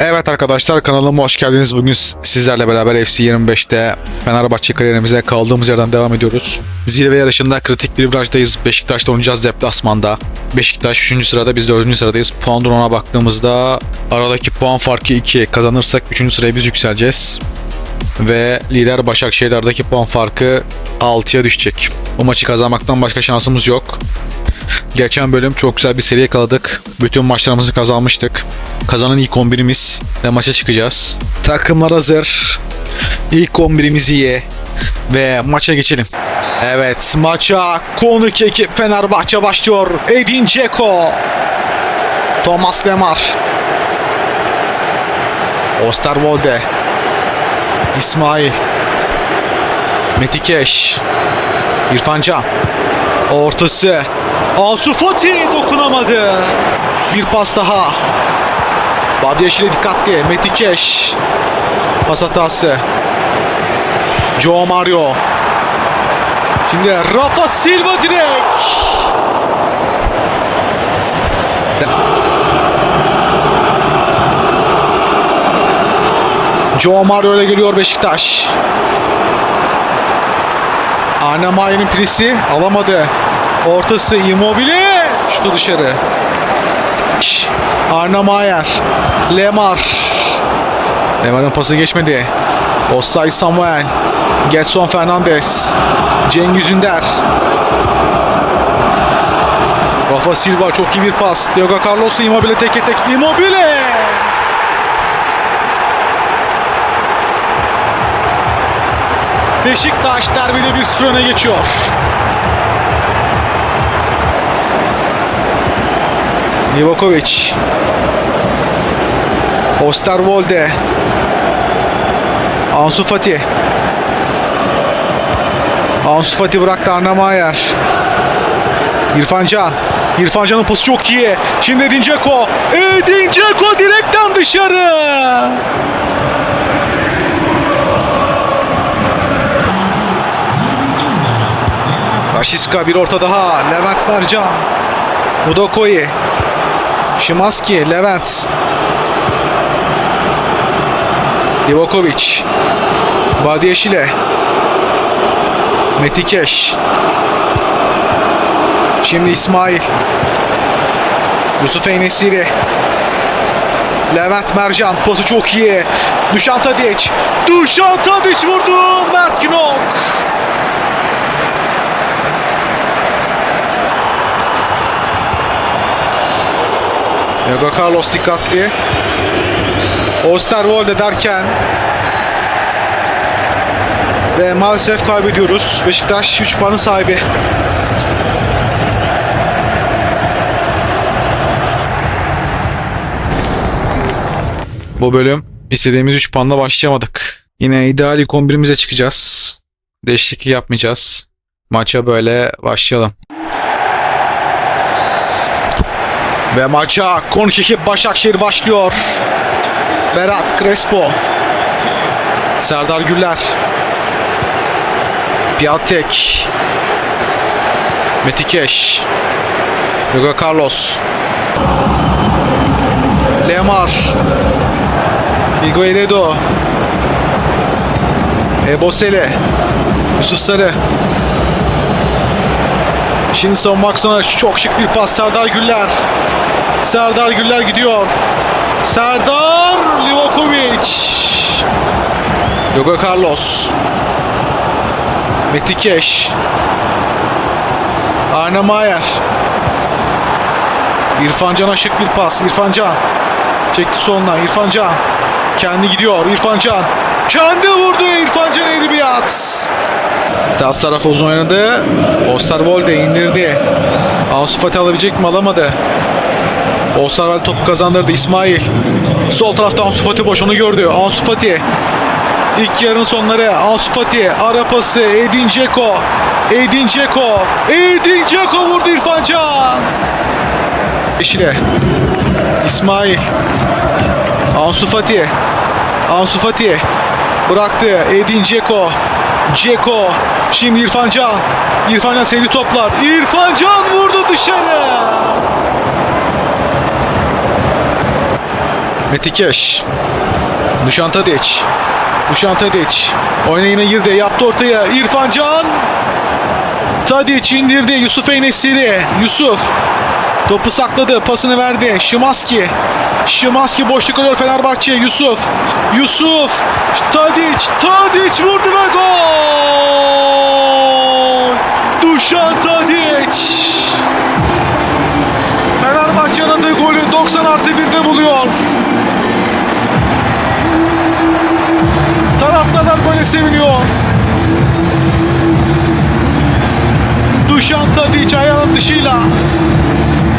Evet arkadaşlar kanalıma hoş geldiniz. Bugün sizlerle beraber FC 25'te Fenerbahçe kariyerimize kaldığımız yerden devam ediyoruz. Zirve yarışında kritik bir virajdayız. Beşiktaş'ta oynayacağız deplasmanda. Beşiktaş 3. sırada biz 4. sıradayız. Puan durumuna baktığımızda aradaki puan farkı 2. Kazanırsak 3. sıraya biz yükseleceğiz. Ve lider Başakşehir'deki puan farkı 6'ya düşecek. Bu maçı kazanmaktan başka şansımız yok. Geçen bölüm çok güzel bir seri yakaladık. Bütün maçlarımızı kazanmıştık. Kazanan ilk 11'imiz ve maça çıkacağız. Takımlar hazır. İlk 11'imizi ye ve maça geçelim. Evet maça konuk ekip Fenerbahçe başlıyor. Edin Dzeko. Thomas Lemar. Osterwolde. İsmail. Metikeş. İrfan Can. Ortası. Ansu Fati dokunamadı. Bir pas daha. Badiyeşile dikkatli. Metikeş. Pas hatası. Joe Mario. Şimdi Rafa Silva direkt. Joe Mario ile geliyor Beşiktaş. Arne Mayer'in presi alamadı. Ortası Immobile. Şutu dışarı. Şş, Arne Mayer. Lemar. Lemar'ın pası geçmedi. Osay Samuel. Getson Fernandez. Cengiz Ünder. Rafa Silva çok iyi bir pas. Diogo Carlos Immobile teke tek. Immobile. Beşiktaş derbide 1-0 öne geçiyor. Livakovic. Osterwolde. Ansu Fati. Ansu Fati bıraktı Arne Mayer. İrfan Can. İrfan Can'ın pası çok iyi. Şimdi Edin Dzeko. Edin Dzeko direkten dışarı. Raşiska bir orta daha. Levent Mercan. Mudokoyi. Şimanski. Levent. Divokovic. Badiyeşile. Metikeş. Şimdi İsmail. Yusuf Enesiri. Levent Mercan. Pası çok iyi. Dušan Tadić. Dušan Tadić vurdu. Mert Günok. Diego Carlos dikkatli. Osterwolde derken ve maalesef kaybediyoruz. Beşiktaş 3 puanın sahibi. Bu bölüm istediğimiz 3 puanla başlayamadık. Yine ideal ilk 11'imize çıkacağız. Değişiklik yapmayacağız. Maça böyle başlayalım. Ve maça konuk ekip Başakşehir başlıyor. Berat Crespo. Serdar Güller. Piatek. Metikeş. Hugo Carlos. Lemar. Higueiredo. Ebosele. Yusuf Sarı. Şimdi savunmak sonra çok şık bir pas Serdar Güller. Serdar Güller gidiyor. Serdar Livakovic. Hugo Carlos. Metikeş. Arne Mayer. İrfan Can'a şık bir pas. İrfan Can. Çekti soluna. İrfan Can. Kendi gidiyor. İrfan Can. Kendi vurdu. İrfan Can eğri bir at. Ters tarafa uzun oynadı. Osterwolde indirdi. Ansu Fati alabilecek mi? Alamadı. Osterwolde topu kazandırdı. İsmail. Sol tarafta Ansu Fati boş. Onu gördü. Ansu Fati. İlk yarının sonları. Ansu Fati. Ara pası. Edin Dzeko. Edin Dzeko. Edin Dzeko vurdu İrfan Can. Yeşile. İsmail. Ansu Fati. Ansu Fati. Bıraktı. Edin Dzeko. Dzeko. Şimdi İrfan Can. İrfan Can sevdi toplar. İrfan Can vurdu dışarı. Metikeş. Duşan Tadic. Duşan Tadic. Oyuna yine girdi. Yaptı ortaya. İrfan Can. Tadic indirdi. Yusuf Enesiri. Yusuf. Topu sakladı. Pasını verdi. Şimaski. Şimaski boşluk alıyor Fenerbahçe. Yusuf. Yusuf. Tadic. Tadic vurdu ve gol. Duşan Tadic. Taraftarlar böyle seviniyor. Duşan Tadic ayağının dışıyla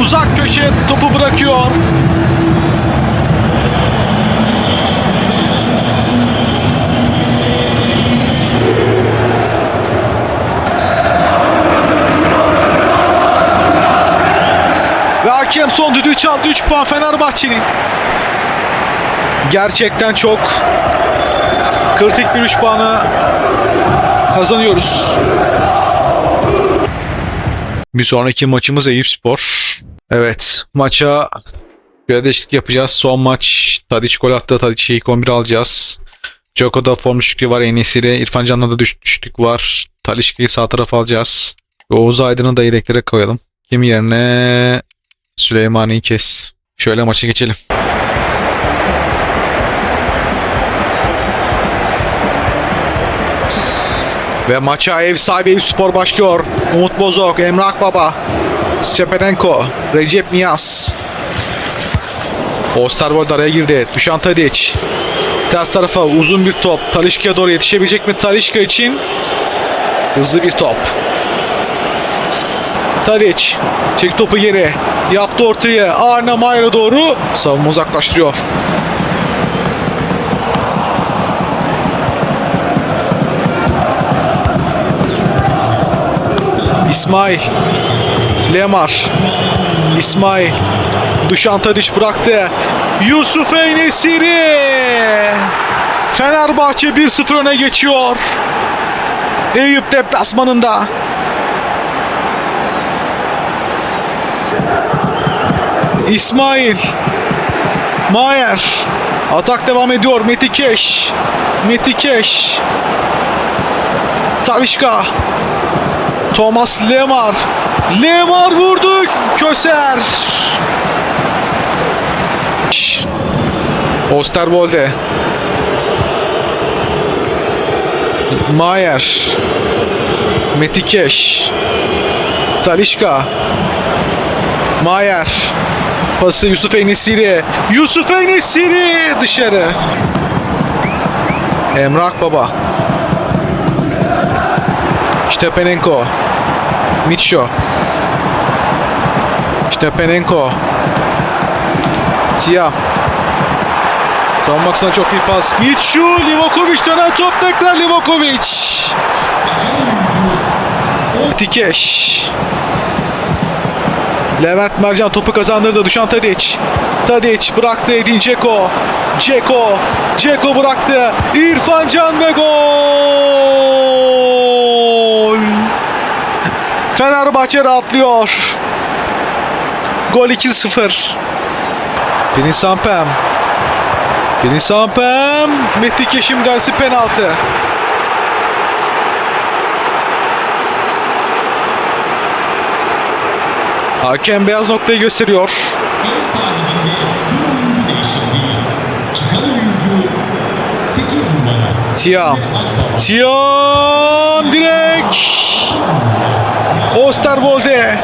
uzak köşe topu bırakıyor. Ve hakem son düdüğü çaldı. 3 puan Fenerbahçe'nin. Gerçekten çok kritik bir 3 puanı kazanıyoruz. Bir sonraki maçımız Eyüp Spor. Evet maça şöyle değişiklik yapacağız. Son maç Tadiç gol attı. Tadiç'i ilk 11 alacağız. Joko'da form düşüklüğü var. Enesiri. İrfan Can'da da düş, var. Talişki'yi sağ tarafa alacağız. Oğuz Aydın'ı da yedeklere koyalım. Kim yerine Süleymani'yi kes. Şöyle maça geçelim. Ve maça ev sahibi Eyüp Spor başlıyor. Umut Bozok, Emre Akbaba, Stepenenko, Recep Niyaz. Osterwold araya girdi. Dušan Tadic. Ters tarafa uzun bir top. Talişka'ya doğru yetişebilecek mi Talişka için? Hızlı bir top. Tadic. Çek topu geri. Yaptı ortaya. Arne Mayer'a doğru savunma uzaklaştırıyor. İsmail. Lemar. İsmail. Dušan Tadic bıraktı. Yusuf Enesiri. Fenerbahçe 1-0 öne geçiyor. Eyüp deplasmanında. İsmail. Mayer. Atak devam ediyor. Metikeş. Metikeş. Tavişka. Thomas Lemar. Lemar vurdu. Köser. Osterwolde. Mayer. Metikeş. Talişka. Mayer. Pası Yusuf Enesiri. Yusuf Enesiri dışarı. Emrah Baba. Stepenenko. Mitcho. Stepenenko. Tia. Son baksana çok iyi pas. Mitchu, Livakovic dönen top tekrar Livakovic. Tikeş. Levent Mercan topu kazandırdı. Dušan Tadic. Tadic bıraktı Edin Dzeko. Dzeko. Dzeko bıraktı. İrfan Can ve gol. Fenerbahçe rahatlıyor. Gol 2-0. Prince Sampem. Prince Sampem. Metin Keşim dersi penaltı. Hakem beyaz noktayı gösteriyor. Ev sahibinde bir oyuncu değişikliği. Çıkan oyuncu 8 numara. Tiam. Tiam direkt. Osterwolde.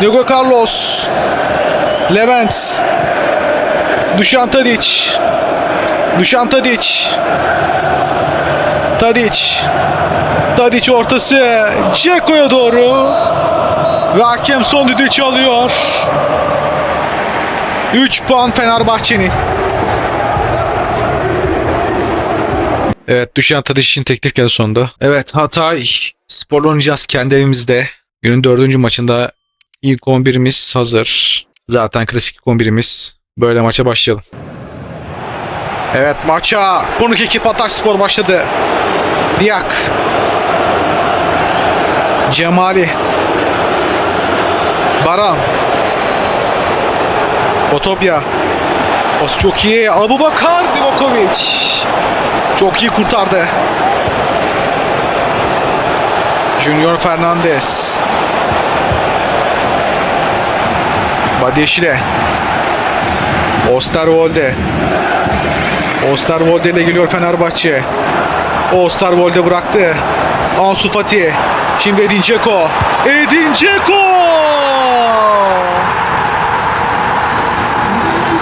Diego Carlos. Levent. Dušan Tadic. Dušan Tadic. Tadic. Tadic ortası. Ceko'ya doğru. Ve hakem son düdüğü çalıyor. 3 puan Fenerbahçe'nin. Evet Düşen Tadiç için teklif geldi sonunda. Evet Hatay sporla oynayacağız kendi evimizde. Günün dördüncü maçında ilk 11'imiz hazır. Zaten klasik ilk 11'imiz. Böyle maça başlayalım. Evet maça konuk ekip Hatay Spor başladı. Diak. Cemali. Baran. Otopya. Pas çok iyi. Abu Bakar Divokovic. Çok iyi kurtardı. Junior Fernandez. Badeşile. Osterwolde. Osterwolde ile geliyor Fenerbahçe. Osterwolde bıraktı. Ansu Fati. Şimdi Edin Dzeko. Edin Dzeko!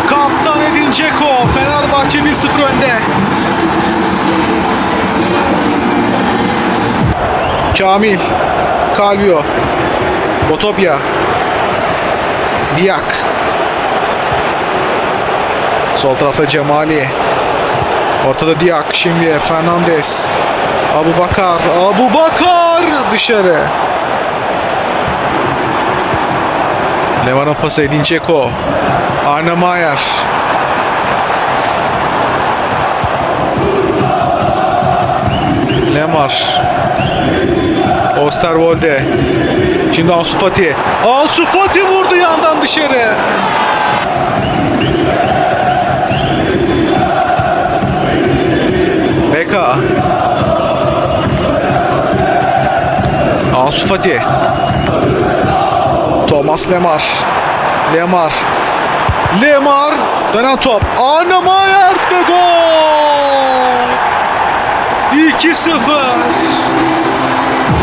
Kaptan Edin Dzeko. Fenerbahçe 1-0 önde. Kamil. Calvio. Botopya. Diak. Sol tarafta Cemali. Ortada Diak. Şimdi Fernandez. Abu Bakar. Abu Bakar dışarı. Levan'ın pası Edin Dzeko. Arne Mayer. Lemar. Osterwolde. Şimdi Ansu Fati. Ansu Fati vurdu yandan dışarı. Beka. Ansu Fati. Thomas Lemar. Lemar. Lemar. Dönen top. Arne Mayer ve gol. 2-0.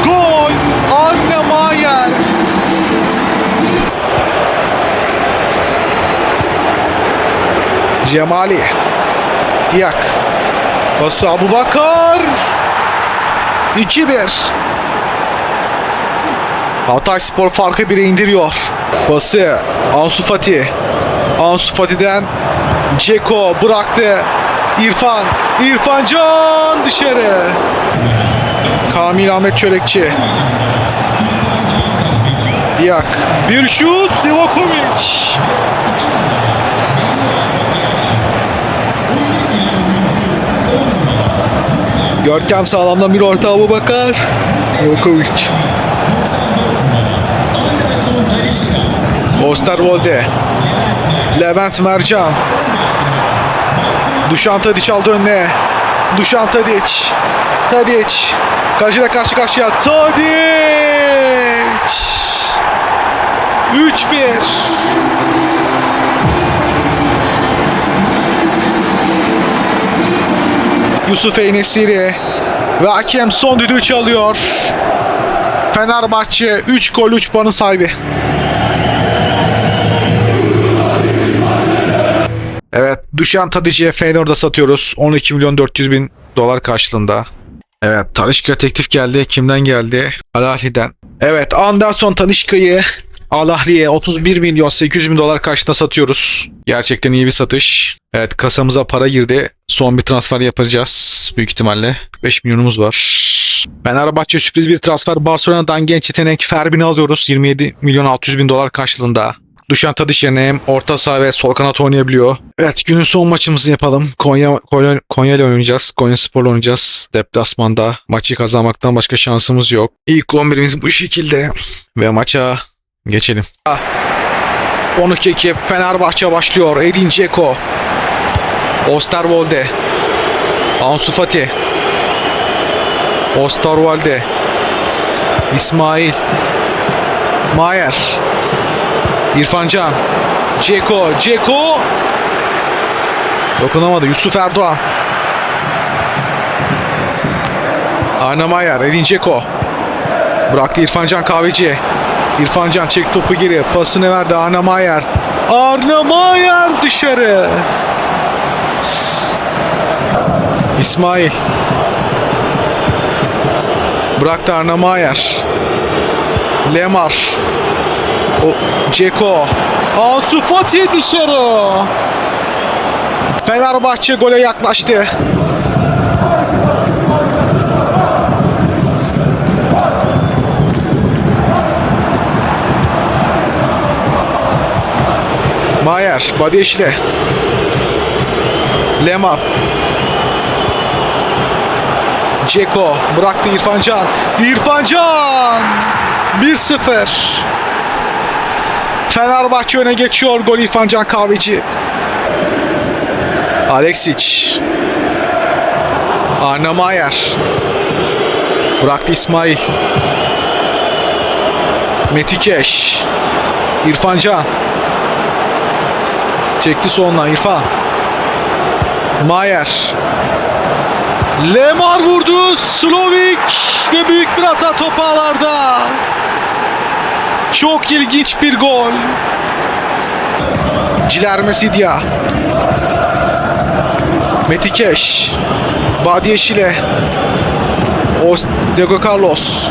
Gol. Arne Mayer. Cemali. Diak. Bası Abu Bakar. 2-1. Hatay Spor farkı bire indiriyor. Bası Ansu Fati. Ansu Fati'den Ceko bıraktı. İrfan. İrfan Can dışarı. Kamil Ahmet Çörekçi. Diak. Bir şut. Livakovic. Görkem sağlamdan bir orta Abu Bakar. Livakovic. Osterwolde. Levent Mercan. Dušan Tadić aldı önüne. Dušan Tadić. Tadić. Kaleciyle karşı karşıya. Tadić. 3-1. Yusuf Enesiri ve hakem son düdüğü çalıyor. Fenerbahçe 3 gol 3 puanın sahibi. Dušan Tadic'e Feyenoord'a satıyoruz. 12 milyon 400 bin dolar karşılığında. Evet, Talişka teklif geldi. Kimden geldi? Al Ahli'den. Evet, Anderson Talişka'yı Al Ahli'ye 31 milyon 800 bin dolar karşılığında satıyoruz. Gerçekten iyi bir satış. Evet, kasamıza para girdi. Son bir transfer yapacağız büyük ihtimalle. 5 milyonumuz var. Fenerbahçe sürpriz bir transfer. Barcelona'dan genç yetenek Ferbin'i alıyoruz. 27 milyon 600 bin dolar karşılığında. Dušan Tadić yerine hem orta saha ve sol kanat oynayabiliyor. Evet günün son maçımızı yapalım. Konya, Konya, Konya ile oynayacağız. Konya Spor'la oynayacağız. Deplasmanda. Maçı kazanmaktan başka şansımız yok. İlk 11'imiz bu şekilde. Ve maça geçelim. 12-2 Fenerbahçe başlıyor. Edin Dzeko. Osterwolde. Ansu Fati. Osterwolde. İsmail. Mayer. İrfan Can. Ceko. Ceko. Dokunamadı. Yusuf Erdoğan. Arne Mayer. Edin Ceko. Bıraktı İrfan Can Kahveci. İrfan Can çek topu geri. Pasını verdi Arne Mayer. Arne Mayer dışarı. İsmail. Bıraktı Arne Mayer. Lemar. O Ceko. Ansu Fati dışarı. Fenerbahçe gole yaklaştı. Mayer, Badeşle. Lemar. Ceko bıraktı İrfan Can. İrfan Can! 1-0. Fenerbahçe öne geçiyor. Gol İrfan Can Kahveci. Alexic. Arne Mayer. Bıraktı İsmail. Metikeş. İrfan Can. Çekti sonuna İrfan. Mayer. Lemar vurdu. Slovik ve büyük bir hata top ağlarda. Çok ilginç bir gol. Ciler Mesidya. Metikeş. Badiye Şile. Os Diego Carlos.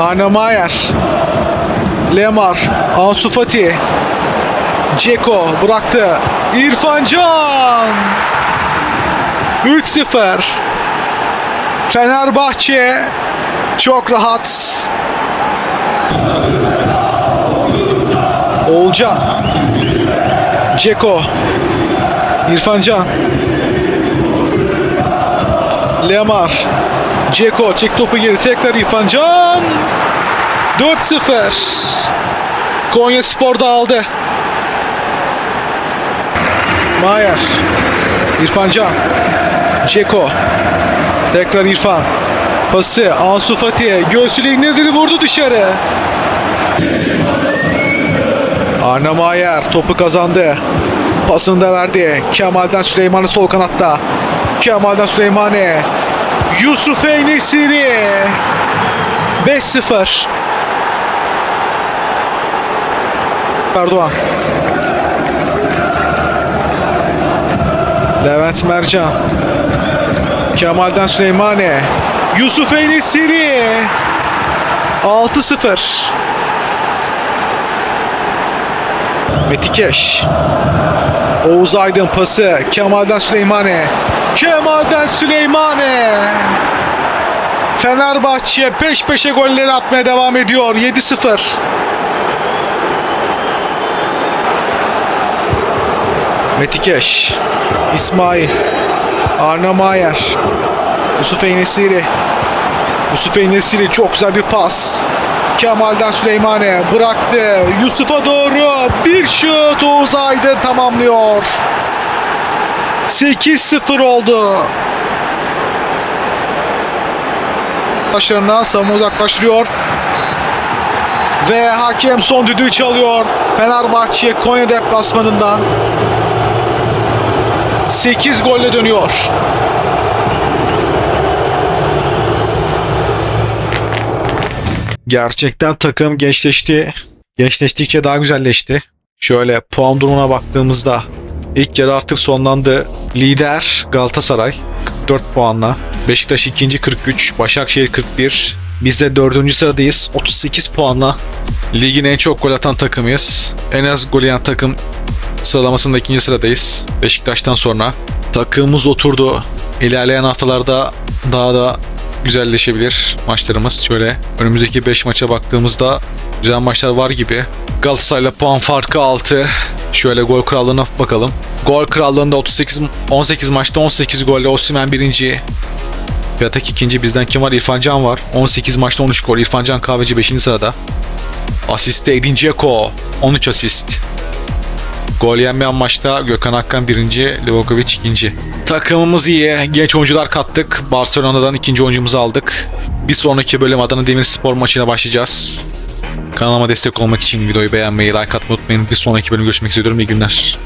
Arne Mayer. Lemar. Ansu Fati. Ceko bıraktı. İrfan Can. 3-0. Fenerbahçe çok rahat. Oğulcan. Ceko. İrfan Can. Lemar. Ceko çek topu geri tekrar İrfan Can. 4-0. Konya Spor da aldı. Mayer. İrfan Can. Ceko. Tekrar İrfan. Pası Ansu Fati'ye. Göğsüyle indirdi vurdu dışarı. Arne Mayer topu kazandı. Pasını da verdi. Kemal'den Süleyman'ı sol kanatta. Kemal'den Süleyman'e. Yusuf Eynesiri. 5-0. Erdoğan. Levent Mercan. Kemal'den Süleymane. Yusuf Eynesiri. 6-0. Metikeş. Oğuz Aydın pası. Kemal'den Süleymane. Kemal'den Süleymane. Fenerbahçe peş peşe golleri atmaya devam ediyor. 7-0. Metikeş. İsmail. Arna Mayer. Yusuf Eynesiri. Yusuf Eynesiri çok güzel bir pas. Kemal'den Süleymane bıraktı. Yusuf'a doğru bir şut Oğuz Aydın tamamlıyor. 8-0 oldu. Başlarına savunma uzaklaştırıyor. Ve hakem son düdüğü çalıyor. Fenerbahçe Konya deplasmanından 8 golle dönüyor. Gerçekten takım gençleşti. Gençleştikçe daha güzelleşti. Şöyle puan durumuna baktığımızda ilk yarı artık sonlandı. Lider Galatasaray 44 puanla. Beşiktaş ikinci 43, Başakşehir 41. Biz de dördüncü sıradayız 38 puanla. Ligin en çok gol atan takımıyız. En az gol yiyen takım sıralamasında ikinci sıradayız. Beşiktaş'tan sonra. Takımımız oturdu. İlerleyen haftalarda daha da güzelleşebilir maçlarımız. Şöyle önümüzdeki 5 maça baktığımızda güzel maçlar var gibi. Galatasaray'la puan farkı 6. Şöyle gol krallığına bakalım. Gol krallığında 38 18 maçta 18 golle Osimhen birinci. Piatek ikinci bizden kim var? İrfan Can var. 18 maçta 13 gol. İrfan Can Kahveci 5. sırada. Asiste Edin Dzeko 13 asist. Gol yenmeyen maçta Gökhan Akkan birinci, Livakovic ikinci. Takımımız iyi. Genç oyuncular kattık. Barcelona'dan ikinci oyuncumuzu aldık. Bir sonraki bölüm Adana Demirspor maçına başlayacağız. Kanalıma destek olmak için videoyu beğenmeyi, like atmayı unutmayın. Bir sonraki bölüm görüşmek üzere. İyi günler.